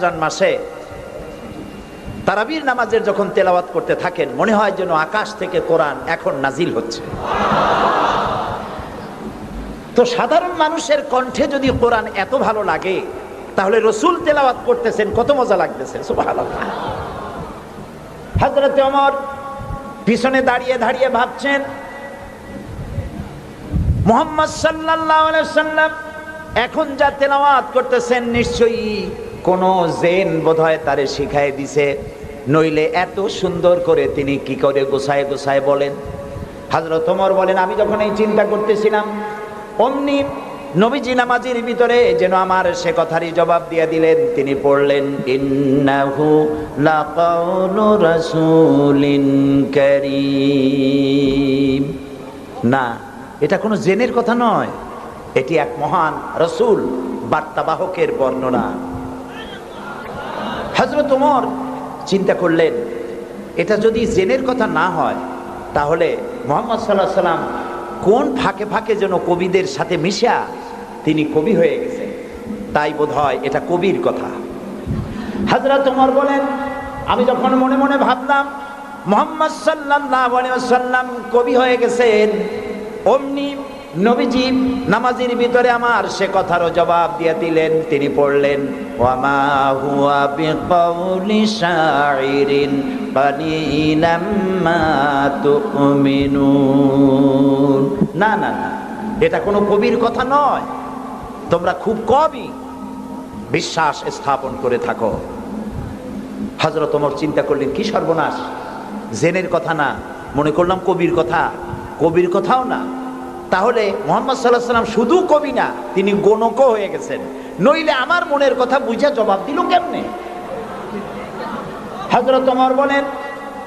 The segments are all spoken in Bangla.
রমজান মাসে তারাবির নামাজের যখন তেলাওয়াত করতে থাকেন, মনে হয় যেন আকাশ থেকে কোরআন এখন নাজিল হচ্ছে। তো সাধারণ মানুষের কণ্ঠে যদি কোরআন এত ভালো লাগে, তাহলে রসুল তেলাওয়াত করতেছেন, কত মজা লাগতেছে হযরত ওমর পিছনে দাঁড়িয়ে দাঁড়িয়ে ভাবছেন, মোহাম্মদ আলাইহি সাল্লাম এখন যা তেলাওয়াত করতেছেন, নিশ্চয়ই কোন জেন বোধহয় তারে শিখায় দিছে, নইলে এত সুন্দর করে তিনি কি করে গোছায় গোছায় বলেন। হাজরত ওমর বলেন, আমি যখন এই চিন্তা করতেছিলাম, অমনি নবীজি নামাজির ভিতরে যেন আমার সে কথারই জবাব দিয়ে দিলেন, তিনি পড়লেন, ইন্নাহু লাকাউলু রাসূলিন না, এটা কোনো জেনের কথা নয়, এটি এক মহান রসুল, বার্তাবাহকের বর্ণনা। হজরত ওমর চিন্তা করলেন, এটা যদি জেনের কথা না হয়, তাহলে মোহাম্মদ সাল্লাহ সাল্লাম কোন ফাঁকে ফাঁকে যেন কবিদের সাথে মিশা, তিনি কবি হয়ে গেছে তাই বোধ হয় এটা কবির কথা। হজরত ওমর বলেন, আমি যখন মনে মনে ভাবলাম, মোহাম্মদ সাল্লাল্লাহু আলাইহি ওয়াসাল্লাম কবি হয়ে গেছেন, অমনি নবীজি নামাজের ভিতরে আমার সে কথারও জবাব দিয়ে দিলেন, তিনি পড়লেন না না না, এটা কোনো কবির কথা নয়। তোমরা খুব কমই বিশ্বাস স্থাপন করে থাকো। হজরত ওমর চিন্তা করলেন, কি সর্বনাশ, জেনের কথা না, মনে করলাম কবির কথা। কবির কথাও না তাহলে মোহাম্মদ সাল্লাহ সাল্লাম শুধু কবি না, তিনি গণকও হয়ে গেছেন। নইলে আমার মনের কথা বুঝে জবাব দিল কেমনে? হজরত ওমর বলেন,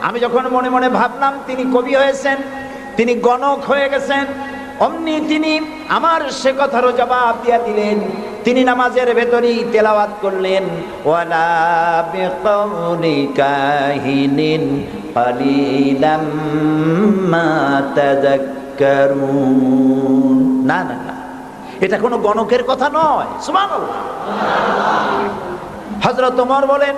আমি যখন মনে মনে ভাবলাম তিনি কবি হয়েছেন, তিনি গণক হয়ে গেছেন, অমনি তিনি আমার সে কথারও জবাব দিয়া দিলেন। তিনি নামাজের ভেতরেই তেলাওয়াত করলেন, ওয়ালা মা না না না। এটা কোনো গণকের কথা নয়। সুবহানাল্লাহ। হযরত ওমর বলেন,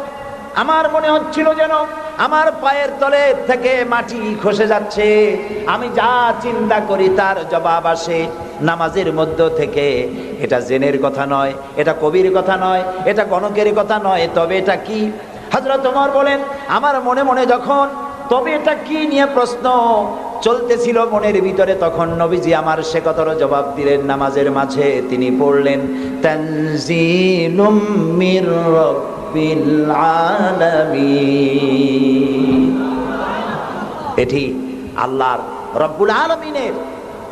আমার মনে হচ্ছিল যেন আমার পায়ের তলে থেকে মাটি খসে যাচ্ছে। আমি যা চিন্তা করি তার জবাব আসে নামাজের মধ্য থেকে। এটা জেনের কথা নয়, এটা কবির কথা নয়, এটা গণকের কথা নয়। তবে এটা কি? হজরত তোমার বলেন, আমার মনে মনে যখন, তবে এটা কি নিয়ে প্রশ্ন? চলতেছিল মনের ভিতরে, তখন নবীজি আমার সে কথারও জবাব দিলেন, নামাজের মাঝে তিনি পড়লেন এটি আল্লাহর রব্বুল আলমিনের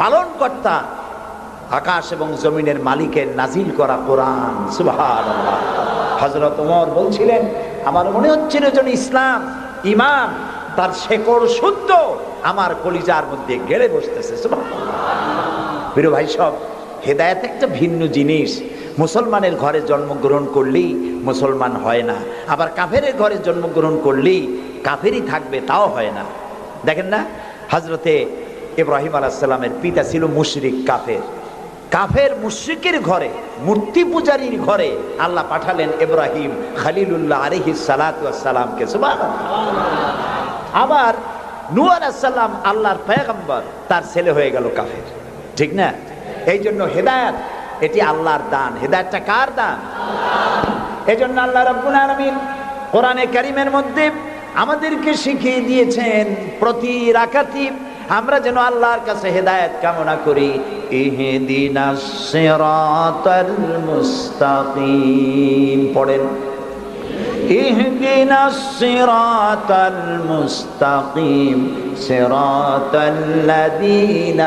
পালন কর্তা আকাশ এবং জমিনের মালিকের নাজিল করা কোরআন। হজরত ওমর বলছিলেন, আমার মনে হচ্ছিল যেন ইসলাম, ইমান, তার শেকড় শুদ্ধ। আমার কলিজার মধ্যে গেড়ে বসতেছে প্রিয় ভাই, সব হেদায়ত একটা ভিন্ন জিনিস। মুসলমানের ঘরে জন্মগ্রহণ করলেই মুসলমান হয় না। আবার কাফের ঘরে জন্মগ্রহণ করলেই কাফেরই থাকবে, তাও হয় না। দেখেন না হজরতে ইব্রাহিম আলাহিসাল্লামের পিতা ছিল মুশরিক কাফের। কাফের মুশরিকের ঘরে, মূর্তি পূজারীর ঘরে আল্লাহ পাঠালেন ইব্রাহিম খালিলুল্লাহ আলহি সালাতামকে আবার নূ আল্লাহর পেগম্বর তার ছেলে হয়ে গেল কাফের। ঠিক না? এই জন্য হেদায়ত, এটি আল্লাহর দান। হেদায়তটা কার দান? এই জন্য আল্লাহ রব্বুল আলমিন কোরআনে কারিমের মধ্যে আমাদেরকে শিখিয়ে দিয়েছেন, প্রতি রাকাতি আমরা যেন আল্লাহর কাছে হেদায়েত কামনা করি। ইহদিনাস সিরাতাল মুস্তাকিম। পড়েন। اهدنا الصراط المستقيم صراط الذين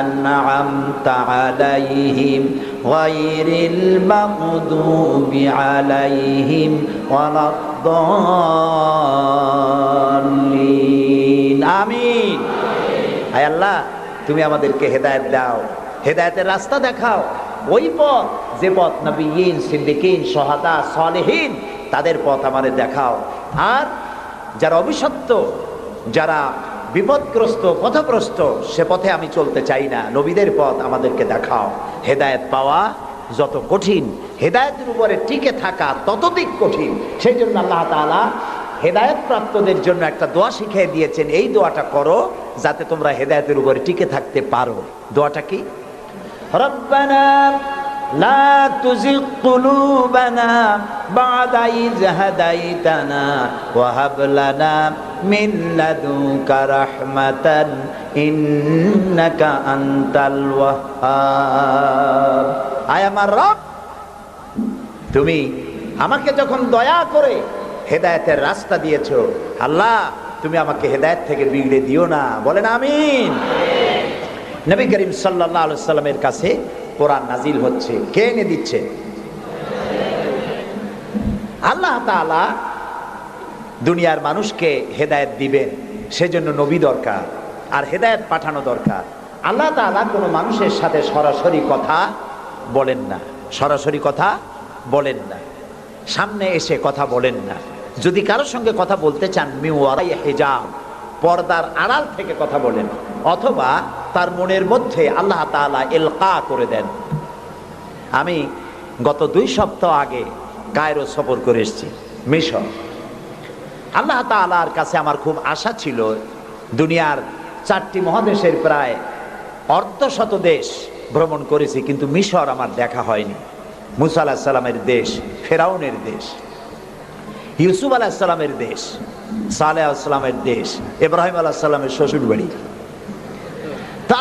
أنعمت عليهم غير المغضوب عليهم ولا الضالين آمين আয় আল্লাহ তুমি আমাদেরকে হেদায়েত দাও হেদায়েতের রাস্তা দেখাও ওই পথ যে পথ নবীন সিদ্দিকিন সহাদা সলেহীন তাদের পথ আমাদের দেখাও। আর যারা অভিশপ্ত, যারা বিপদগ্রস্ত পথগ্রস্ত সে পথে আমি চলতে চাই না। নবীদের পথ আমাদেরকে দেখাও। হেদায়েত পাওয়া যত কঠিন, হেদায়তের উপরে টিকে থাকা ততদিক কঠিন। সেই জন্য আল্লাহ তাআলা হেদায়ত প্রাপ্তদের জন্য একটা দোয়া শিখিয়ে দিয়েছেন, এই দোয়াটা করো যাতে তোমরা হেদায়তের উপরে টিকে থাকতে পারো। দোয়াটা কি? রব্বানা আমার তুমি আমাকে যখন দয়া করে হেদায়েতের রাস্তা দিয়েছ, আল্লাহ তুমি আমাকে হেদায়েত থেকে বিগড়ে দিও না। বলেন আমিন। নবী করিম সাল্লা সাল্লামের কাছে কোরআন নাজিল হচ্ছে। কে এনে দিচ্ছে? আল্লাহ তাআলা দুনিয়ার মানুষকে হেদায়েত দিবেন, সেজন্য নবী দরকার আর হেদায়েত পাঠানো দরকার। আল্লাহ তাআলা কোনো মানুষের সাথে সরাসরি কথা বলেন না, সরাসরি কথা বলেন না, সামনে এসে কথা বলেন না। যদি কারোর সঙ্গে কথা বলতে চান, মিওয়ারাই হেজাব, পর্দার আড়াল থেকে কথা বলেন, অথবা তার মনের মধ্যে আল্লাহ তাআলা এলকা করে দেন। আমি গত দুই সপ্তাহ আগে কায়রো সফর করে এসেছি, মিশর। আল্লাহ তাআলার কাছে আমার খুব আশা ছিল, দুনিয়ার চারটি মহাদেশের প্রায় অর্ধশত দেশ ভ্রমণ করেছি, কিন্তু মিশর আমার দেখা হয়নি। মুসা আলাহ সাল্লামের দেশ, ফেরাউনের দেশ, ইউসুফ আলাহ সাল্লামের দেশ, সালেহ আসলামের দেশ, ইব্রাহিম আলাহ সাল্লামের শ্বশুর বাড়ি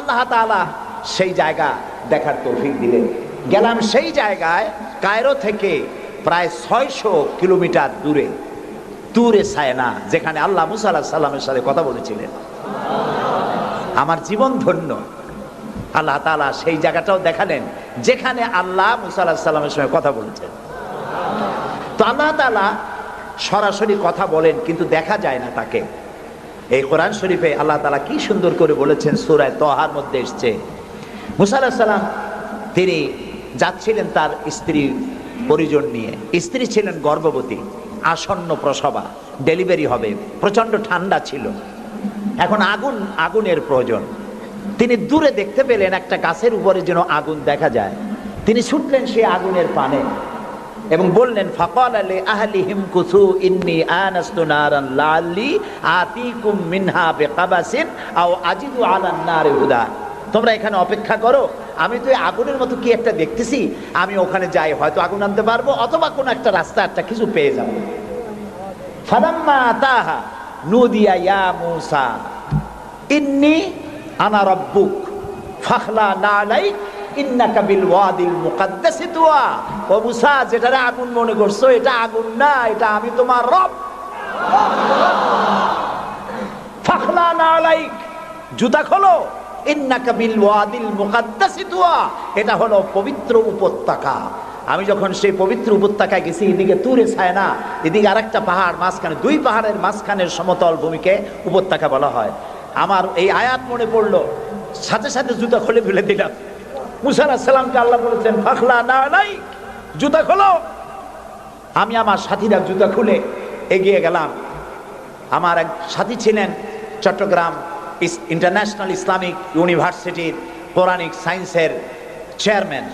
আল্লাহ তাআলা সেই জায়গা দেখার তৌফিক দিলেন। গেলাম সেই জায়গায় কায়রো থেকে প্রায় ছয়শো কিলোমিটার দূরে তুরে সায়না, যেখানে আল্লাহ মুসা আলাহ সাল্লামের সাথে কথা বলেছিলেন। আমার জীবন ধন্য। আল্লাহ তাআলা সেই জায়গাটাও দেখালেন, যেখানে আল্লাহ মুসা আলাহ সাল্লামের সঙ্গে কথা বলেছেন। তো আল্লাহ তাআলা সরাসরি কথা বলেন, কিন্তু দেখা যায় না তাকে। এই কোরআন শরীফে আল্লাহ তালা কি সুন্দর করে বলেছেন সুরায় তহার মধ্যে এসছে। মুসা সাল্লাম তিনি যাচ্ছিলেন তার স্ত্রী পরিজন নিয়ে। স্ত্রী ছিলেন গর্ভবতী, আসন্ন প্রসবা, ডেলিভারি হবে প্রচণ্ড ঠান্ডা ছিল। এখন আগুন, আগুনের প্রয়োজন। তিনি দূরে দেখতে পেলেন একটা গাছের উপরে যেন আগুন দেখা যায়। তিনি ছুটলেন সেই আগুনের পানে। এবং বললেন, ফাকাল আলী আহলি হিমকুসু ইন্নি আনাস্তু নারান লাল্লি আতিকুম মিনহা বিকাবাসিন আও আজিদু আলান নারে হুদা। তোমরা এখানে অপেক্ষা করো, আমি তো আগুনের মতো কি একটা দেখতেছি? আমি ওখানে যাই, হয়তো আগুন আনতে পারব, অথবা কোনো একটা রাস্তা, একটা কিছু পেয়ে যাব। ফালাম্মা আতাহা, নুদিয়া ইয়া মূসা, ইন্নি আনা রব্বুক, ফাখলা নালাইক ইন্নাকা ওয়াদিল আগুন মনে করছ, এটা আগুন না, এটা আমি তোমার রব। নালাইক জুতা খোলো। ইন্নাকা বিল ওয়াদিল এটা হলো পবিত্র উপত্যকা। আমি যখন সেই পবিত্র উপত্যকায় গেছি, এদিকে তুরে ছায় না, এদিকে আরেকটা পাহাড়, মাঝখানে, দুই পাহাড়ের মাঝখানের সমতল ভূমিকে উপত্যকা বলা হয়। আমার এই আয়াত মনে পড়ল, সাথে সাথে জুতা খুলে ফেলে দিলাম। মুসা সালামকে আল্লাহ বলেছেন, ফাখলা, না, নাই, জুতা খোলো। আমি আমার সাথীরা জুতা খুলে এগিয়ে গেলাম। আমার এক সাথী ছিলেন চট্টগ্রাম ইন্টারন্যাশনাল ইসলামিক ইউনিভার্সিটির পৌরাণিক সায়েন্সের চেয়ারম্যান,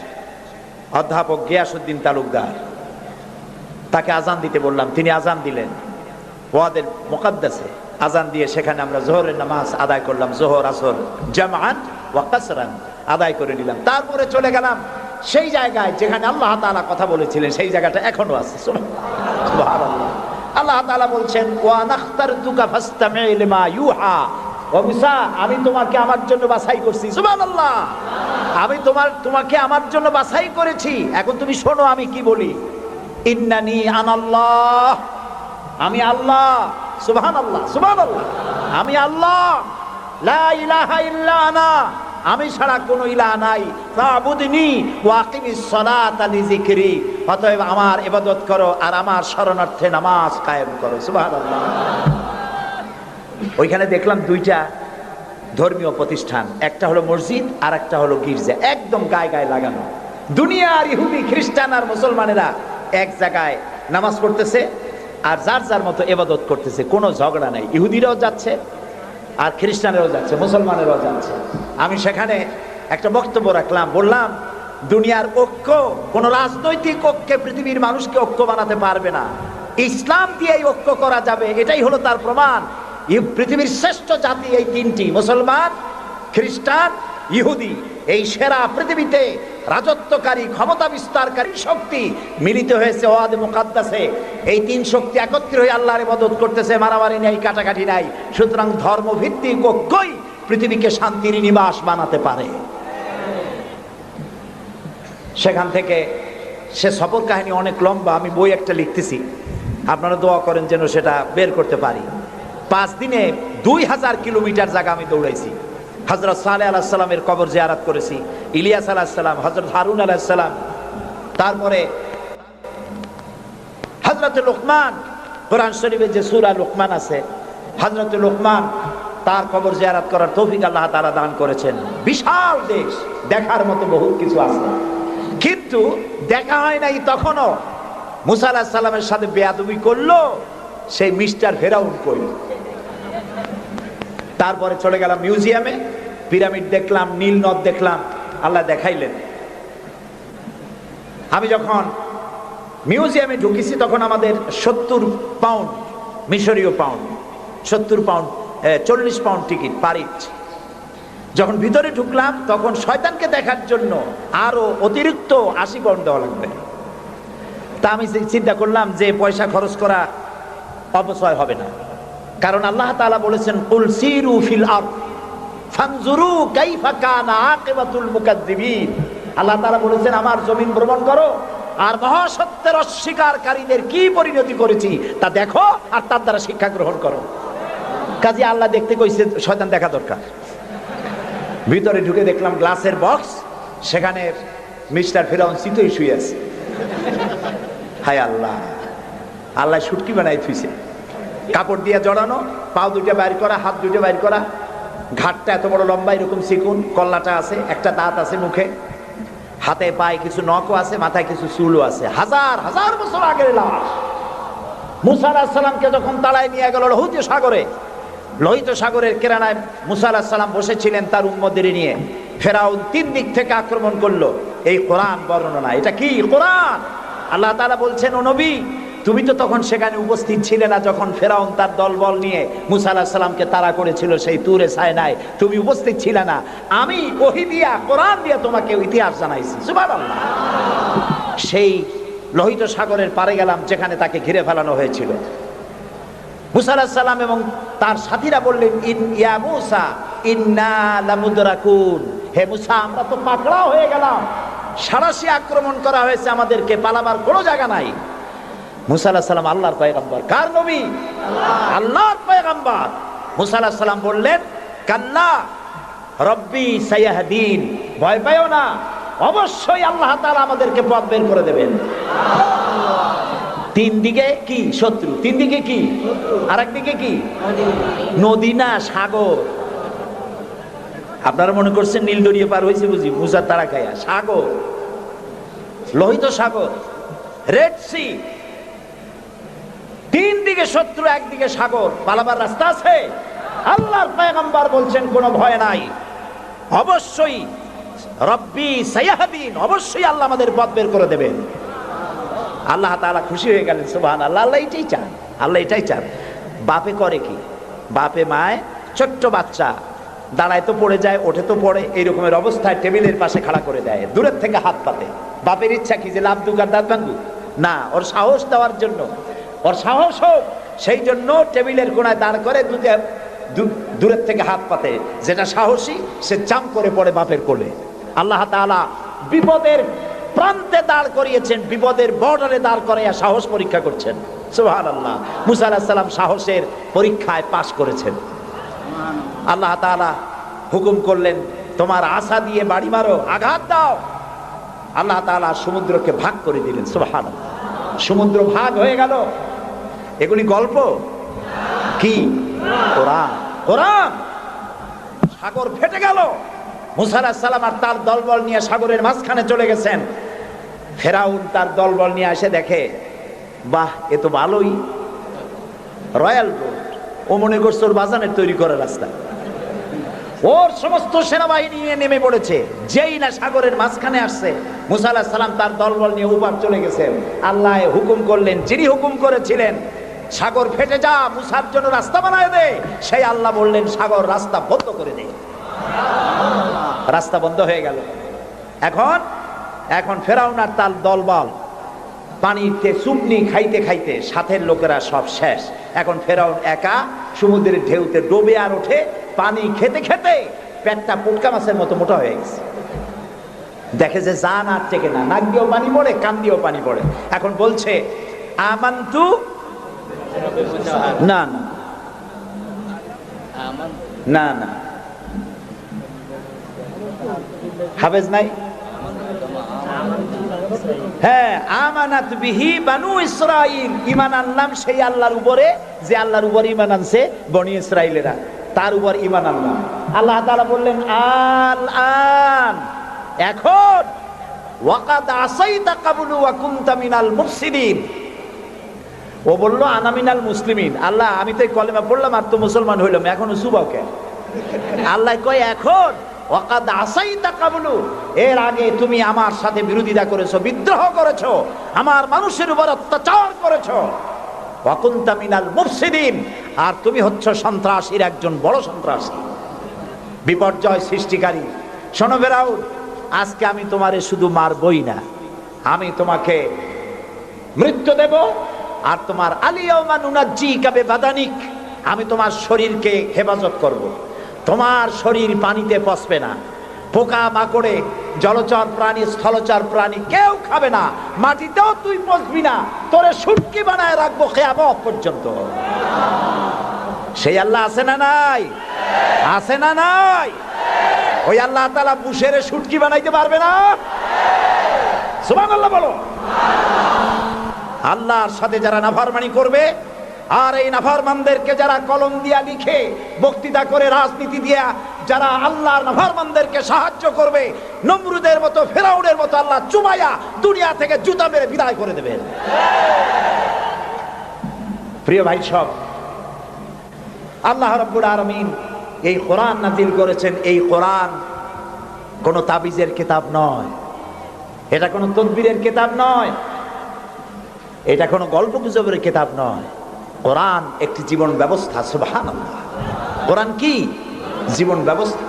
অধ্যাপক গিয়াসুদ্দিন তালুকদার। তাকে আজান দিতে বললাম, তিনি আজান দিলেন। ওয়াদের মোকাদ্দাসে। আজান দিয়ে সেখানে আমরা জোহরের নামাজ আদায় করলাম, জোহর, আসর জামান ওয়াকাসরান আদায় করে নিলাম। তারপরে চলে গেলাম সেই জায়গায় যেখানে আল্লাহ তাআলা কথা বলেছিলেন, সেই জায়গাটা এখনও আছে। আল্লাহ তাআলা বলছেন, ওয়া নাখতারতুকা ফাসতামি লিমা ইউহা। মুসা, আমি তোমাকে আমার জন্য বাছাই করছি। সুবহানাল্লাহ। আমি তোমার, তোমাকে আমার জন্য বাছাই করেছি। এখন তুমি শোনো আমি কি বলি। ইন্নানি আনাল্লাহ। আমি আল্লাহ। আল্লাহ আমি আল্লাহ, লা আমি ছাড়া কোনো ইলাহ নাই। আমার ইবাদত করো আর আমার শরণার্থে নামাজ কায়েম করো। সুবহানাল্লাহ। ওইখানে দেখলাম দুইটা ধর্মীয় প্রতিষ্ঠান। একটা হলো মসজিদ আর একটা হলো গির্জা। একদম গায়ে গায়ে লাগানো। দুনিয়ার ইহুদি, খ্রিস্টান আর মুসলমানেরা এক জায়গায় নামাজ পড়তেছে। আর যার যার মতো এবাদত করতেছে, কোনো ঝগড়া নাই। ইহুদিরাও যাচ্ছে, আর খ্রিস্টানেরও যাচ্ছে, মুসলমানেরও যাচ্ছে। আমি সেখানে একটা বক্তব্য রাখলাম, বললাম, দুনিয়ার ঐক্য, কোন রাজনৈতিক ঐক্যে পৃথিবীর মানুষকে ঐক্য বানাতে পারবে না। ইসলাম দিয়ে ঐক্য করা যাবে, এটাই হলো তার প্রমাণ। পৃথিবীর শ্রেষ্ঠ জাতি এই তিনটি, মুসলমান, খ্রিস্টান, ইহুদি। এই সেরা পৃথিবীতে রাজত্বকারী, ক্ষমতা বিস্তারকারী শক্তি মিলিত হয়েছে ওয়াদে মুকাদ্দাসে। এই তিন শক্তি একত্রে হয়ে আল্লাহরে মদত করতেছে, মারামারি নাই, কাটাকাটি নাই। সুতরাং ধর্মভিত্তিক ঐক্যই পৃথিবীকে শান্তির নিবাস বানাতে পারে। সেখান থেকে সে সফর কাহিনী অনেক লম্বা, আমি বই একটা লিখতেছি। আপনারা দোয়া করেন যেন সেটা বের করতে পারি। পাঁচ দিনে দুই হাজার কিলোমিটার জায়গা আমি দৌড়াইছি। হজরত সালে আলাহিসাল্লামের কবর জিয়ারাত করেছি। ইলিয়াস আলাহিসাল্লাম হজরত হারুন আলাহিসাল্লাম তারপরে হজরত লোকমান, কোরআন শরীফের যে সুরা লোকমান আছে হজরত লোকমান তার কবর জিয়ারাত করার তৌফিক আল্লাহ তারা দান করেছেন। বিশাল দেশ, দেখার মতো বহুত কিছু আছে। কিন্তু দেখা হয় নাই তখনও মুসা আলাহ সাল্লামের সাথে বেয়াদবি করল, সেই মিস্টার ফেরাউন কই তারপরে চলে গেলাম মিউজিয়ামে, পিরামিড দেখলাম, নীল নদ দেখলাম, আল্লাহ দেখাইলেন। আমি যখন মিউজিয়ামে ঢুকেছি, তখন আমাদের সত্তর পাউন্ড, মিশরীয় পাউন্ড, সত্তর পাউন্ড চল্লিশ পাউন্ড টিকিট পারিট যখন ভিতরে ঢুকলাম, তখন শয়তানকে দেখার জন্য আরও অতিরিক্ত আশি পাউন্ড দেওয়া লাগবে। তা আমি চিন্তা করলাম যে পয়সা খরচ করা অপচয় হবে না। কারণ আল্লাহ তাআলা বলেছেন, কুল সিরু ফিল ফানজুরু কাইফা কানা আকিবাতুল মুকাদ্দিবিন। আল্লাহ তাআলা বলেছেন, আমার জমিন ভ্রমণ করো, আর মহাসত্যের অস্বীকারীদের কি পরিণতি করেছি তা দেখো আর তার দ্বারা শিক্ষা গ্রহণ করো। কাজে আল্লাহ দেখতে কইছে, শয়তান দেখা দরকার। ভিতরে ঢুকে দেখলাম গ্লাসের বক্স, সেখানে মিস্টার ফেরাউন চিতই শুয়ে আছে। হায় আল্লাহ আল্লাহ সুটকি বানাই থুইছে। কাপড় দিয়ে জড়ানো, পাও দুটো বাইর করা, হাত দুটো বাইর করা। ঘাটটা এত বড় লম্বা, এরকম চিকুন কল্লাটা আছে, একটা দাঁত আছে মুখে। হাতে পায়ে কিছু নখও আছে, মাথায় কিছু চুলও আছে। হাজার হাজার বছর আগের লাশ। মুসা সালামকে যখন তাড়ায় নিয়ে গেল লোহিত সাগরে, লোহিত সাগরের কেরানায় মুসা সালাম বসেছিলেন তার উম্মদের নিয়ে। ফেরাউন তিন দিক থেকে আক্রমণ করল। এই কোরআন বর্ণনা, এটা কি কোরআন? আল্লাহ তাআলা বলছেন, ও নবী তুমি তো তখন সেখানে উপস্থিত ছিলে না যখন ফেরাউন তার দলবল নিয়ে মুসা আলাহ সাল্লামকে তাড়া করেছিল সেই তুরে সায়নায়। তুমি উপস্থিত ছিলে না। আমি ওহি দিয়া, কোরআন দিয়া তোমাকে ইতিহাস জানাইছি। সেই লোহিত সাগরের পারে গেলাম যেখানে তাকে ঘিরে ফেলানো হয়েছিল। মুসা এবং তার সাথীরা বললেন, ইন ইয়া মুসা, ইন্না লামুদরাকুন। হে মুসা, আমরা তো পাকড়াও হয়ে গেলাম। সারাশি আক্রমণ করা হয়েছে আমাদেরকে, পালাবার কোনো জায়গা নাই। মুসা আলাহ সাল্লাম আল্লাহর পয়গাম্বর। কার নবী? আল্লাহর পয়গাম্বর। মুসা আলাহ সাল্লাম বললেন কাল্লা রব্বি সাইয়াহদিন, ভয় পাইও না। অবশ্যই আল্লাহ তাআলা আমাদেরকে পথ বের করে দেবেন। তিন দিকে কি? শত্রু। তিন দিকে কি? আর একদিকে কি? নদী না সাগর? আপনারা মনে করছেন নীল দরিয়ে পার হয়েছে বুঝি? মুসার তারা খায়া সাগর। লোহিত সাগর। Red Sea. তিন দিকে শত্রু, একদিকে সাগর। পালাবার রাস্তা আছে। আল্লাহর পয়গম্বর বলছেন, কোনো ভয় নাই। অবশ্যই রব্বি সাইয়াহাদিন, অবশ্যই আল্লাহ আমাদের পথ বের করে দেবেন। আল্লাহ তাআলা খুশি হয়ে গেলেন সুবহান আল্লাহ আল্লাহ এটাই চান, আল্লাহ এটাই চান। বাপে করে কি? বাপে মায়, ছোট্ট বাচ্চা, দাঁড়ায় তো পড়ে যায়, ওঠে তো পড়ে, এইরকমের অবস্থায় টেবিলের পাশে খাড়া করে দেয়। দূরের থেকে হাত পাতে। বাপের ইচ্ছা কি যে লাভ দুগার দাঁত ভাঙ্গু না, ওর সাহস দেওয়ার জন্য ওর সাহস হোক, সেই জন্য টেবিলের কোনায় দাঁড় করে দুধে দূরের থেকে হাত পাতে। যেটা সাহসী, সে চাম করে পড়ে বাপের কোলে। আল্লাহ তাআলা বিপদের প্রান্তে দাঁড় করিয়েছেন, বিপদের বর্ডারে দাঁড় করাইয়া সাহস পরীক্ষা করছেন। সুহান আল্লাহ মুসা সাল্লাম সাহসের পরীক্ষায় পাশ করেছেন। আল্লাহ তাআলা হুকুম করলেন, তোমার আশা দিয়ে বাড়ি মারো, আঘাত দাও। আল্লাহ তাআলা সমুদ্রকে ভাগ করে দিলেন সুহান সমুদ্র ভাগ হয়ে গেল। এগুলি গল্প? কি? সাগর ফেটে গেল। মুসা সালাম আর তার দলবল নিয়ে সাগরের মাঝখানে চলে গেছেন। ফেরাউন তার দলবল নিয়ে এসে দেখে, বাহ, এ তো ভালোই। রয়্যাল রোড ও মনে করছে ওর বাজানের তৈরি করা রাস্তা। ওর সমস্ত সেনাবাহিনী নিয়ে নেমে পড়েছে। যেই না সাগরের মাঝখানে আসছে, মুসা আলাহিস সালাম তার দলবল নিয়ে উপার চলে গেছেন। আল্লাহ হুকুম করলেন, যিনি হুকুম করেছিলেন সাগর ফেটে যা মুসার জন্য রাস্তা বানায় দে। সেই আল্লাহ বললেন, সাগর, রাস্তা বন্ধ করে দে। রাস্তা বন্ধ হয়ে গেল। এখন এখন ফেরাউন আর তার দলবল পানিতে চুপনি খাইতে খাইতে সাথের লোকেরা সব শেষ। এখন ফেরাউন একা সমুদ্রের ঢেউতে ডোবে আর ওঠে, পানি খেতে খেতে পেটটা পুটকা মাছের মতো মোটা হয়ে গেছে। দেখে যে জান আর টেকে না, নাক দিয়েও পানি পড়ে, কান দিয়েও পানি পড়ে। এখন বলছে, আমান্তু না না। না হাফেজ নাই? হ্যাঁ আমানাত বিহি বানু ইসরাইল ঈমান আনলাম সেই আল্লাহর উপরে, যে আল্লাহর উপরে ঈমান আনছে বনি ইসরাইলেরা তার উপর ঈমান আনলাম। আল্লাহ তাআলা বললেন, আল আন। এখন, ওয়াকাদ আসাইতা কাবুলু ওয়া মিনাল ও বলল আনামিনাল মুসলিমিন। আল্লাহ, আমি তো কলেমা পড়লাম আর তো মুসলমান হইলাম, এখনও সুবাও কে আল্লাহ কয়, এখন? ওয়াকাদ আসাইতা কাবুলু। এর আগে তুমি আমার সাথে বিরোধিতা করেছ, বিদ্রোহ করেছ, আমার মানুষের উপর অত্যাচার করেছ। ওয়াকুনতা মিনাল মুফসিদিন। আর তুমি হচ্ছ সন্ত্রাসীর একজন বড় সন্ত্রাসী। বিপর্যয় সৃষ্টিকারী। শোনো ফেরাউন, আজকে আমি তোমারে শুধু মারবই না, আমি তোমাকে মৃত্যু দেব আর তোমার আলিয়াউমানুনাজ্জি কাবে বাদানিক আমি তোমার শরীরকে হেফাজত করব। তোমার শরীর পানিতে পচবে না। পোকা মাকড়ে, জলচর প্রাণী, স্থলচর প্রাণী কেউ খাবে না। মাটিতেও তুই পচবি না। তোরে সুটকি বানায় রাখব খেয়াবত পর্যন্ত। সেই আল্লাহ আছে না নাই? আছে না নাই? ওই আল্লাহ তালা বুসের সুটকি বানাইতে পারবে না? সুমান আল্লাহ বলো। আল্লাহর সাথে যারা নাফারমানি করবে, আর এই নাফারমানদেরকে যারা কলম দিয়া লিখে বক্তৃতা করে রাজনীতি দিয়া যারা আল্লাহর নাফারমানদেরকে সাহায্য করবে, নমরুদের মতো, ফেরাউনের মতো আল্লাহ চুমাইয়া দুনিয়া থেকে জুতা মেরে বিদায় করে দেবেন। প্রিয় ভাই সব, আল্লাহ রব্বুল আলমিন এই কোরআন নাজিল করেছেন। এই কোরআন কোনো তাবিজের কিতাব নয়, এটা কোনো তদবিরের কিতাব নয়। এটা কোনো গল্প গুজবের কিতাব নয়। কোরআন একটি জীবন ব্যবস্থা সুবহান কোরআন কি? জীবন ব্যবস্থা।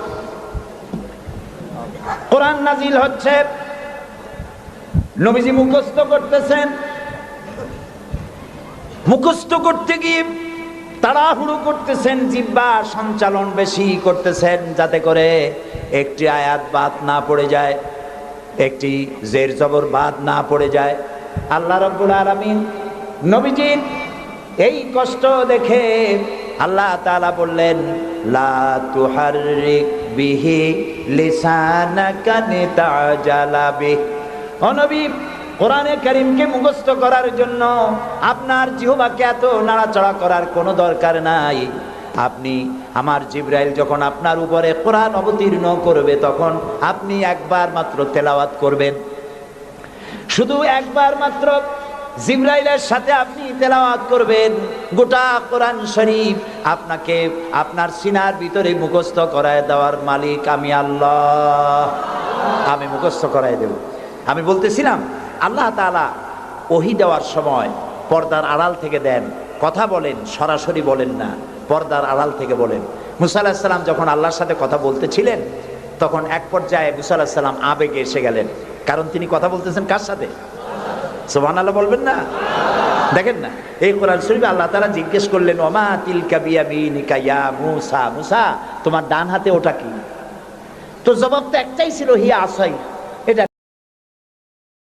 কোরআন নাজিল হচ্ছে, নবীজি মুখস্থ করতেছেন। মুখস্থ করতে গিয়ে তাড়াহুড়ো করতেছেন, জিব্বা সঞ্চালন বেশি করতেছেন, যাতে করে একটি আয়াত বাদ না পড়ে যায়, একটি জের জবর বাদ না পড়ে যায়। আল্লাহ রব্বুল আলমিন নবীজির এই কষ্ট দেখে আল্লাহ তাআলা বললেন মুখস্থ করার জন্য আপনার জিহবাকে এত নাড়াচড়া করার কোনো দরকার নাই। আপনি আমার জিব্রাইল যখন আপনার উপরে কোরআন অবতীর্ণ করবে, তখন আপনি একবার মাত্র তেলাওয়াত করবেন। শুধু একবার মাত্র জিব্রাইলের সাথে আপনি তেলাওয়াত করবেন, গোটা কোরআন শরীফ আপনাকে আপনার সিনার ভিতরে মুখস্থ করায় দেওয়ার মালিক আমি আল্লাহ। আমি মুখস্থ করায় দেব। আমি বলতেছিলাম, আল্লাহ তাআলা ওহি দেওয়ার সময় পর্দার আড়াল থেকে দেন। কথা বলেন, সরাসরি বলেন না, পর্দার আড়াল থেকে বলেন। মুসা আলাহিসাল্লাম যখন আল্লাহর সাথে কথা বলতেছিলেন, তখন এক পর্যায়ে মুসা আলাহিসাল্লাম আবেগে এসে গেলেন। কারণ তিনি কথা বলতেছেন কার সাথে? সোহান আল্লাহ বলবেন না? দেখেন না, এই কোরআন শরীফ আল্লাহ তারা জিজ্ঞেস করলেন, ওমা তিলকা মুসা? মুসা, তোমার ডান হাতে ওটা কি? তো জবাব তো একটাই ছিল, হিয়া আসাই